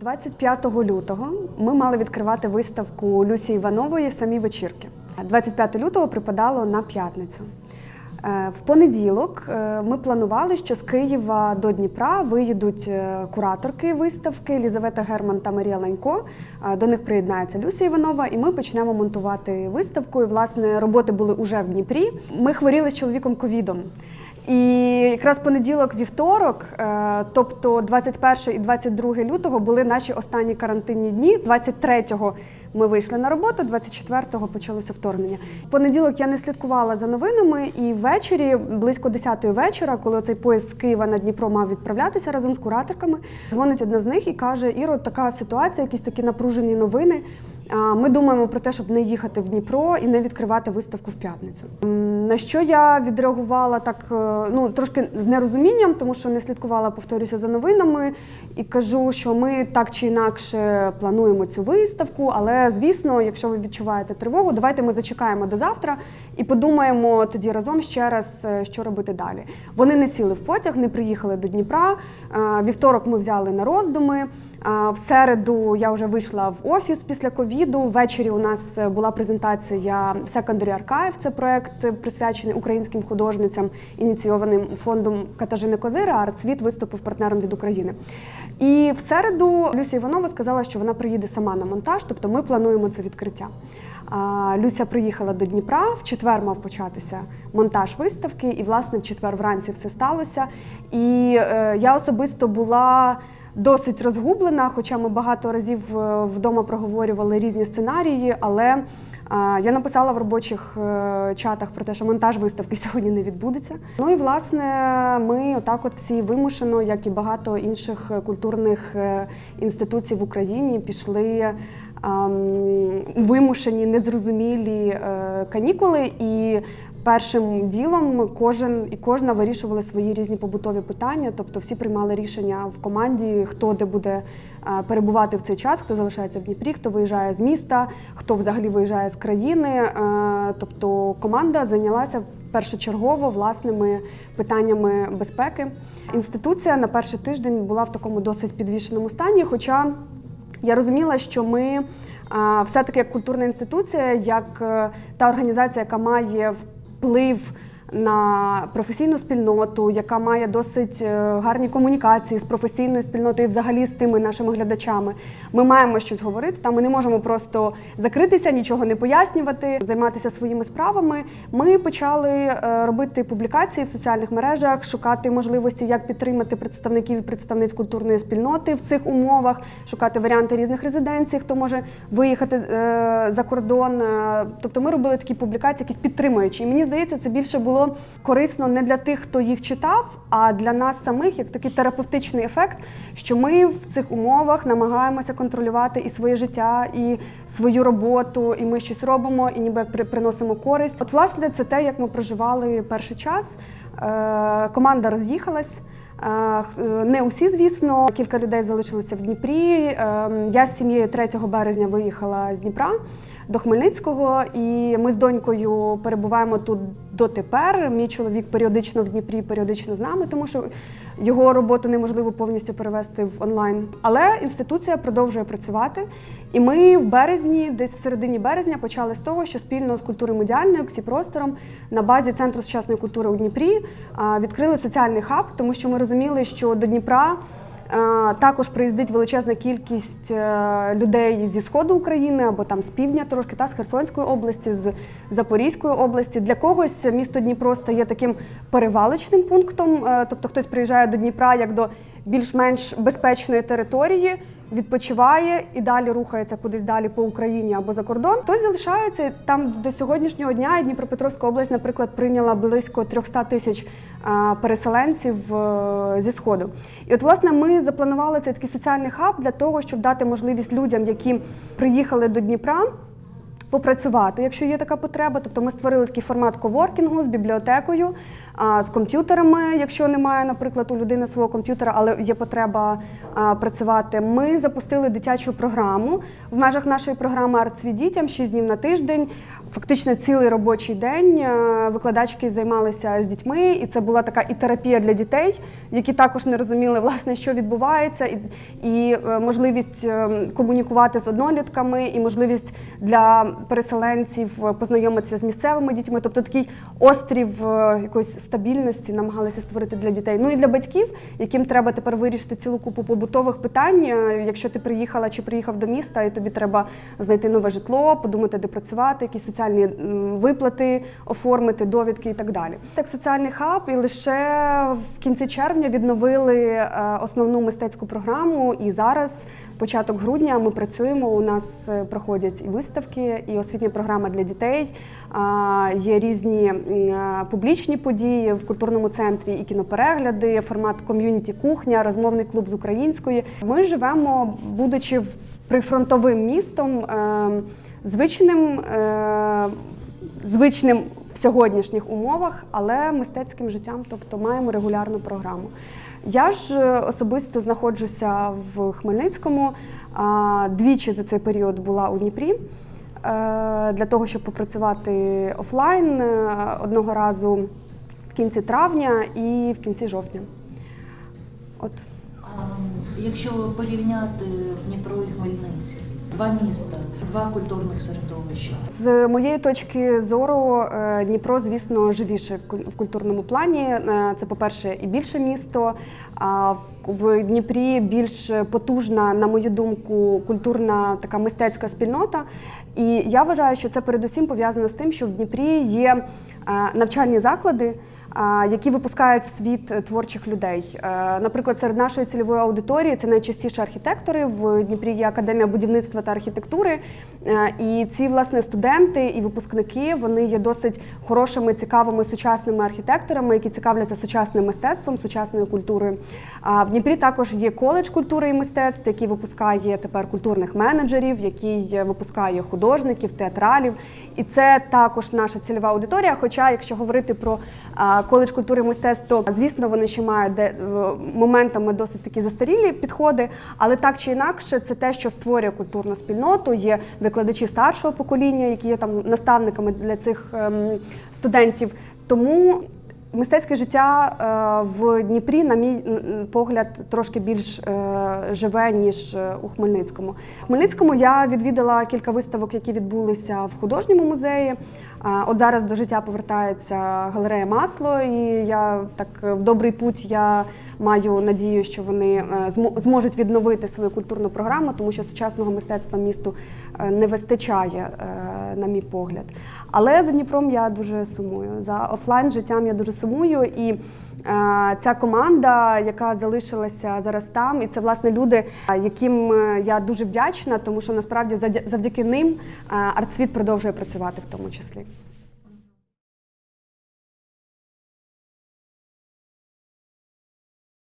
25 лютого ми мали відкривати виставку Люсі Іванової Самі вечірки. 25 лютого припадало на п'ятницю. Е, В понеділок е, ми планували, що з Києва до Дніпра виїдуть е, кураторки виставки Лізавета Герман та Марія Ланько. До них приєднається Люся Іванова, і ми почнемо монтувати виставку. І власне роботи були уже в Дніпрі. Ми хворіли з чоловіком ковідом. І якраз понеділок, вівторок, е, тобто 21 і 22 лютого, були наші останні карантинні дні. 23-го ми вийшли на роботу, 24-го почалося вторгнення. Понеділок я не слідкувала за новинами, і ввечері, близько 10-ї вечора, коли цей поїзд з Києва на Дніпро мав відправлятися разом з кураторками, дзвонить одна з них і каже: Іро, така ситуація, якісь такі напружені новини. Ми думаємо про те, щоб не їхати в Дніпро і не відкривати виставку в п'ятницю. На що я відреагувала так, е, ну трошки з нерозумінням, тому що не слідкувала, повторюся, за новинами і кажу, що ми так чи інакше плануємо цю виставку. Але звісно, якщо ви відчуваєте тривогу, давайте ми зачекаємо до завтра і подумаємо тоді разом ще раз, е, що робити далі. Вони не сіли в потяг, не приїхали до Дніпра. Е, Вівторок ми взяли на роздуми. В середу я вже вийшла в офіс після ковіду. Ввечері у нас е, була презентація Secondary Archive. Це проект е, присвячений українським художницям, ініційованим фондом Катажини Козири. Арцвіт виступив партнером від України. І в середу Люся Іванова сказала, що вона приїде сама на монтаж, тобто ми плануємо це відкриття. Люся приїхала до Дніпра. В четвер мав початися монтаж виставки, і власне в четвер вранці все сталося. І е, я особисто була досить розгублена, хоча ми багато разів е, вдома проговорювали різні сценарії, але е, я написала в робочих е, чатах про те, що монтаж виставки сьогодні не відбудеться. Ну і власне ми отак, от всі вимушено, як і багато інших культурних інституцій в Україні, пішли. ем, Вимушені, незрозумілі канікули, і першим ділом кожен і кожна вирішували свої різні побутові питання. Тобто всі приймали рішення в команді, хто де буде е, перебувати в цей час, хто залишається в Дніпрі, хто виїжджає з міста, хто взагалі виїжджає з країни. Е, Тобто команда зайнялася першочергово власними питаннями безпеки. Інституція на перший тиждень була в такому досить підвішеному стані, хоча. Я розуміла, що ми все-таки як культурна інституція, як е, та організація, яка має вплив на професійну спільноту, яка має досить е, гарні комунікації з професійною спільнотою, і взагалі з тими нашими глядачами. Ми маємо щось говорити. Там ми не можемо просто закритися, нічого не пояснювати, займатися своїми справами. Ми почали е, робити публікації в соціальних мережах, шукати можливості, як підтримати представників і представниць культурної спільноти в цих умовах, шукати варіанти різних резиденцій, хто може виїхати е, за кордон. Тобто ми робили такі публікації, якісь підтримуючі. І мені здається, це більше було корисно не для тих, хто їх читав, а для нас самих як такий терапевтичний ефект, що ми в цих умовах намагаємося контролювати і своє життя, і свою роботу, і ми щось робимо, і ніби приносимо користь. От, власне, це те, як ми проживали перший час. Е, Команда роз'їхалась. Е, е, Не усі, звісно, кілька людей залишилися в Дніпрі. Е, Я з сім'єю 3 березня виїхала з Дніпра до Хмельницького, і ми з донькою перебуваємо тут дотепер. Мій чоловік періодично в Дніпрі, періодично з нами, тому що його роботу неможливо повністю перевести в онлайн. Але інституція продовжує працювати. І ми в березні, десь в середині березня, почали з того, що спільно з культурою медіальною «Ксіпростором» на базі центру сучасної культури у Дніпрі відкрили соціальний хаб, тому що ми розуміли, що до Дніпра. Е, Також приїздить величезна кількість е, людей зі сходу України або там з півдня трошки, та з Херсонської області, з Запорізької області. Для когось місто Дніпро стає таким перевалочним пунктом. е, Тобто хтось приїжджає до Дніпра як до більш-менш безпечної території, відпочиває і далі рухається кудись далі по Україні або за кордон. Хтось залишається там до сьогоднішнього дня. і Дніпропетровська область, наприклад, прийняла близько 300 тисяч переселенців е, зі сходу. І от, власне, ми запланували цей такий соціальний хаб для того, щоб дати можливість людям, які приїхали до Дніпра. Попрацювати, якщо є така потреба. Тобто ми створили такий формат коворкінгу з бібліотекою, з комп'ютерами, якщо немає, наприклад, у людини свого комп'ютера, але є потреба працювати. Ми запустили дитячу програму в межах нашої програми «Артсвіт дітям» 6 днів на тиждень. Фактично цілий робочий день е, викладачки займалися з дітьми, і це була така і терапія для дітей, які також не розуміли, власне, що відбувається, і, і е, можливість е, комунікувати з однолітками, і можливість для переселенців познайомитися з місцевими дітьми. Тобто такий острів якоїсь стабільності намагалися створити для дітей. Ну і для батьків, яким треба тепер вирішити цілу купу побутових питань. Якщо ти приїхала чи приїхав до міста, і тобі треба знайти нове житло, подумати, де працювати, якісь соціальні виплати оформити, довідки і так далі. Так, соціальний хаб, і лише в кінці червня відновили е, основну мистецьку програму. І зараз, початок грудня, ми працюємо. У нас е, проходять і виставки, і освітня програма для дітей. Є різні е, публічні події в культурному центрі, і кіноперегляди, формат ком'юніті кухня, розмовний клуб з української. Ми живемо, будучи в прифронтовим містом, е, звичним. е, Звичним в сьогоднішніх умовах, але мистецьким життям, тобто маємо регулярну програму. Я ж е, особисто знаходжуся в Хмельницькому. Двічі за цей період була у Дніпрі е, для того, щоб попрацювати офлайн е, одного разу в кінці травня і в кінці жовтня. От. Якщо порівняти Дніпро і Хмельницький, два міста, два культурних середовища. З моєї точки зору, е, Дніпро, звісно, живіше в куль- культурному плані. Е, Це, по-перше, і більше місто. А в- в Дніпрі більш потужна, на мою думку, культурна така мистецька спільнота. І я вважаю, що це передусім пов'язано з тим, що в Дніпрі є е, навчальні заклади. Які випускають в світ е, творчих людей. Е, Наприклад, серед нашої цільової аудиторії це найчастіше архітектори. В Дніпрі є академія будівництва та архітектури. Е, І ці власне студенти і випускники вони є досить хорошими, цікавими сучасними архітекторами, які цікавляться сучасним мистецтвом, сучасною культурою. А в Дніпрі також є коледж культури і мистецтв, який випускає тепер культурних менеджерів, який випускає художників, театралів. І це також наша цільова аудиторія. Хоча, якщо говорити про коледж культури і мистецтв, звісно вони ще мають де моментами досить такі застарілі підходи, але так чи інакше, це те, що створює культурну спільноту. Є викладачі старшого покоління, які є там наставниками для цих ем, студентів. Тому Мистецьке життя е, в Дніпрі, на мій погляд, трошки більш е, живе, ніж е, у Хмельницькому. У Хмельницькому я відвідала кілька виставок, які відбулися в художньому музеї. От зараз до життя повертається галерея Масло, і я так е, в добрий путь я маю надію, що вони е, змо- зможуть відновити свою культурну програму, тому що сучасного мистецтва місту е, не вистачає, на мій погляд. Але за Дніпром я дуже сумую. За офлайн життям я дуже сумую. І ця команда, яка залишилася зараз там, і це власне люди, яким я дуже вдячна, тому що насправді завдяки ним артсвіт продовжує працювати в тому числі.